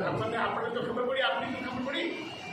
આપણને આપણે તો ખબર પડી આપણી તો ખબર પડી.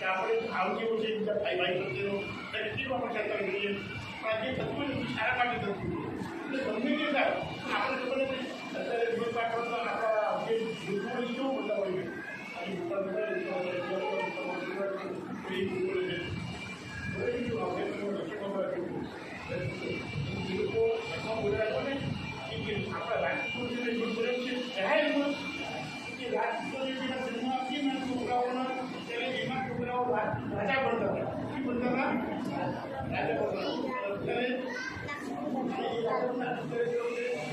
કે આપણે આવું કેવું છે બીજા ભાઈ ભાઈ પ્રત્યેનો એટલે કેવું આપણે કરતા જોઈએ પણ જે થતું હોય ને એ સારા માટે થતું હોય એટલે ગમે તે થાય આપણે ખબર નથી અત્યારે જે પાછળ તો આપણા જે દુઃખો કેવું બધા હોય છે આજે દુકાન બધા દુકાન હોય છે, દુકાન હોય છે, કોઈ દુકાન છે. બધી રીતે આપણે તો લક્ષણો બધા કેવું છે. એ લોકો લક્ષણો બોલ્યા છે ને, એ કે આપણા રાજકોટ જે બોલે છે જાહેરમાં કે રાજકોટના જન્મ આપીને છોકરાઓના ત્યારે એમાં છોકરાઓ રા- રાજા બનતા હતા શું બનતા હતા રાજા બનતા હતા. અત્યારે એ રાજાના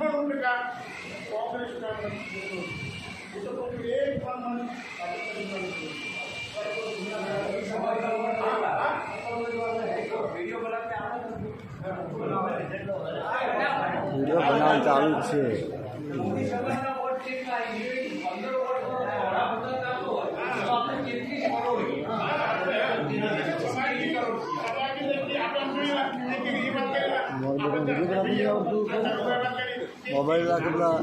નવ્વાણું પોઈન્ટ નવ્વાણું ટકા કોંગ્રેસના મત જતો. એ તો કોઈ એક પણ મત ભાજપને નથી. વીડિયો બનાવવાનું ચાલુ જ છે મોબાઈલ રાખે પેલા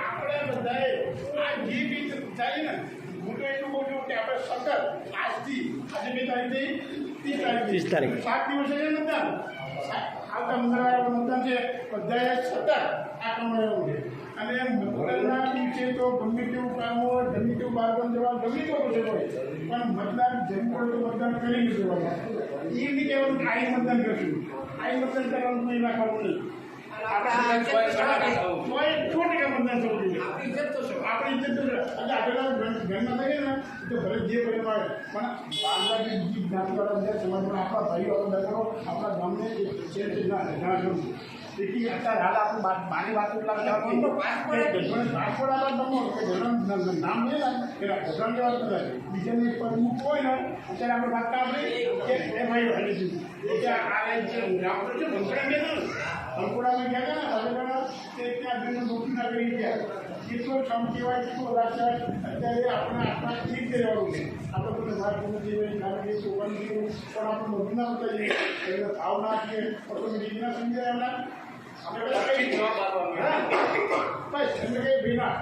આપણે બધાએ આ જે બી થાય ને હું તો એટલું કહું છું કે આપણે સતત આજથી આજે બે ત્રીસ તારીખ ત્રીસ તારીખ. સાત દિવસે છે મતદાન આવતા મંગળવારે મતદાન છે બધાએ સતત આ કામ રહેવું છે. અને મતદાનના દિવસે તો ગમે તેવું કામ હોય ગમે તેવું બાળકોને જવા ગમે તેવો હોય પણ મતદાન જેમ પડે તો મતદાન કરી લીધું એ નહીં કહેવાનું કે આઈ મતદાન કરશું. આઈ મતદાન કરવાનું કોઈ રાખવાનું નહીં. આપણે સો ટકા મતદાન થવું જોઈએ આપણી ઇજ્જત તો છે. આપણી ઇજ્જત તો છે. એટલે ઘર- ઘરમાં થઈએ ને તો ભલે જે ભલે મળે પણ બહારના જે બીજી જ્ઞાતિવાળા બીજા પણ આપણા ભાઈઓ આપણા બહેનો આપણા ગામને છે તે ના જણાવ્યું છે. તેથી અત્યારે હાલ આપણે મારી વાત એટલા બધા. કે કે ગઢડાનું નામ લે એના ઘટણ તો બધા. બીજાને પર મૂકવું હોય ને અત્યારે આપણે વાત કાઢી કે એ ભાઈ હાલી દીધું એટલે આ જે રામપુર છે ભંકડા ગયા ને અંકુડામાં ગયા હતા ને ત્યાં જઈને નોકરી ના કરી ગયા કેટલો ક્ષમ કહેવાય કેટલો રાખ્યા અત્યારે આપણે આપણા એ રીતે રહેવાનું છે. આપણે કોઈ હોય કારણ કે સોવાનું છે, પણ આપણે નોકરી ના બતાવીએ એટલે ભાવ ના આપીએ ઓટોમેટિક ના સમજાય એમના આપણે કઈ જવાબ આપવાનું બસ એમને કઈ ભીના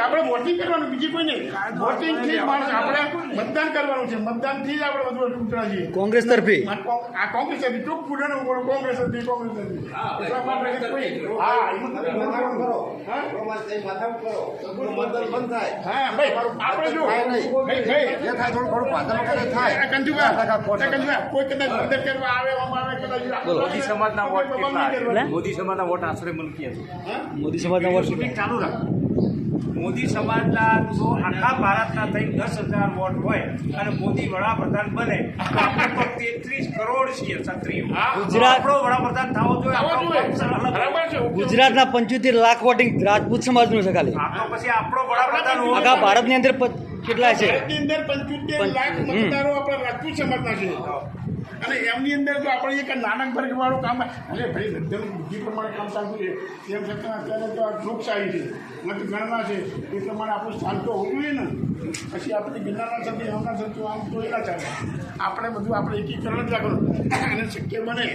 આપણે વોટિંગ કરવાનું બીજી કોઈ નહીં. વોટિંગથી માણસ આપણે મતદાન કરવાનું છે. મતદાનથી જ આપણે બધું ચૂંટણા છીએ. કોંગ્રેસ તરફી? આ કોંગ- આ કોંગ્રેસ ચોક પૂરાનું કોંગ્રેસ હા કોઈ કદાચ મદદ કરવા આવે આવે કદાચ સમાજના વોટ કેટલા મોદી સમાજના વોટ આશરે મલકી હશે મોદી સમાજના વોટ શૂટિંગ ચાલુ રાખ. મોદી સમાજના જો આખા ભારતના થઈ દસ હજાર વોટ હોય અને મોદી વડાપ્રધાન બને તો આપણે તો તેત્રીસ કરોડ છીએ ક્ષત્રિયો. ગુજરાત- આપણો વડાપ્રધાન થવો જોઈએ. ગુજરાતના પંચોતેર લાખ વોટિંગ રાજપૂત સમાજનું છે ખાલી. આ તો પછી આપણો વડાપ્રધાન આખા ભારતની અંદર કેટલા છે? ભારતની અંદર પંચોતેર લાખ મતદારો આપણા રાજપૂત સમાજના છે. અને એમની અંદર તો આપણે એક નાનક વર્ગવાળું કામ અરે ભાઈ લગ્ન બુદ્ધિ પ્રમાણે કામ ચાલતું છે. તેમ છતાં અત્યારે તો આ લોકશાહી છે, મતગણના છે. એ પ્રમાણે આપણું સ્થાન તો હોવું જોઈએ ને. પછી આપણે ગિરનારના સાથે હમણાં થતું આમ તો એના ચાલે. આપણે બધું આપણે એકીકરણ જ રાખવાનું. અને શક્ય બને,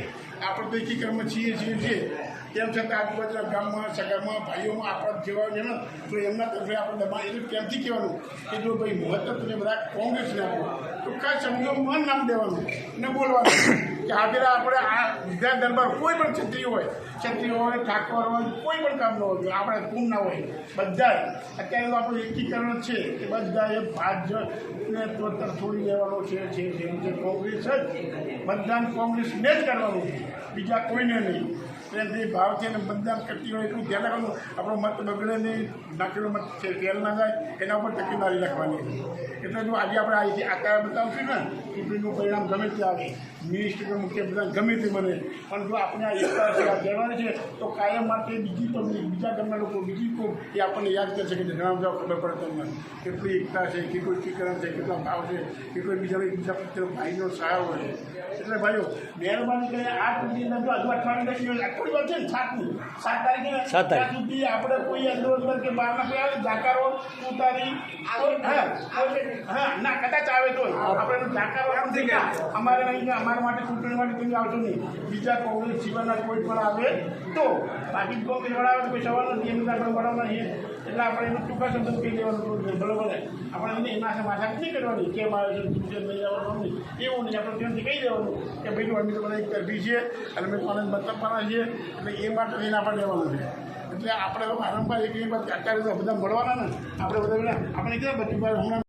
આપણે તો એકીકરણમાં છીએ છીએ છીએ. તેમ છતાં આજુબાજુના ગામમાં સગામાં ભાઈઓમાં આપણા જેવા છે ને, તો એમના તરફે આપણે દબાણ એટલે કેમથી કહેવાનું કે જો ભાઈ મહત્વ તમે બધા કોંગ્રેસને આપો, તો કાંઈ સમજો, મન નામ દેવાનું ને બોલવાનું. કે આજે આપણે આ ગુજરાત દરબાર કોઈ પણ ક્ષત્રિય હોય ક્ષત્રિય હોય, ઠાકોર હોય, કોઈ પણ કામ ન હોય આપણે કુમ ના હોય બધા અત્યારે તો આપણું એકીકરણ છે કે બધા એ ભાજપને તો છોડી દેવાનો છે છે કોંગ્રેસ જ. મતદાન કોંગ્રેસને જ કરવાનું છે. બીજા કોઈને નહીં. પ્રેમથી ભાવથી અને મતદાન કરતી હોય એટલું ધ્યાન રાખવાનું. આપણો મત બગડે નહીં, નાખેલો મત છે, તેલ ના જાય, એના ઉપર તકેદારી રાખવાની. એટલે જો આજે આપણે આ આકાર બતાવશું ને, ચૂંટણીનું પરિણામ ગમે તે આવે મિનિસ્ટર મુખ્યપ્રધાન ગમે તે બને. પણ જો આપણે આ એકતા જવાની છે, તો કાયમ માટે બીજી પબ્લિક બીજા ગામના લોકો, બીજી કોઈ એ આપણને યાદ કરશે કે બધા ખબર પડે તમને. કેટલી એકતા છે કે કોઈ ચીકરણ છે, કેટલા ભાવ છે કેટલો બીજા બીજા પ્રત્યે ભાઈનો સહારો છે. એટલે ભાઈઓ મહેરબાની કરીને આ ચૂંટણીના જો હજુ અઠવાડિયા દિવસ અઠવાડિયું વાર છે ને સાતની. સાત તારીખે સાત તારીખ. સુધી આપણે કોઈ અંદર અંદર કે બહારના કોઈ આવે જાકારો ઉતારી હા ના. કદાચ આવે તો આપણે જાકારો આમ થઈ ગયા. અમારે અહીં અમારા માટે ચૂંટણી માટે કોઈ આવશે નહીં. બીજા કોંગ્રેસ સિવાયના કોઈ પણ આવે તો બાકી કોંગ્રેસ વાળા આવે તો કોઈ સવાલ નથી એમને આપણે વડા નહીં. એટલે આપણે એનું ટૂંકા શબ્દ કહી દેવાનું બરોબર આપણે એમને એના સાથે માથા નહીં કરવાની. કેમ આવે છે શું છે નહીં આવવાનું નહીં. એવું નહીં આપણે ત્યાંથી કહી દેવાનું કે ભાઈ અમે તો બધા એક તરફી છીએ અને અમે કોને મતલબવાના છીએ, એટલે એ માટે લઈને આપણે લેવાનું છે. એટલે આપણે વારંવાર એક વાત અત્યારે બધા મળવાના ને, આપણે બધા આપણે ક્યાં બધી હમણાં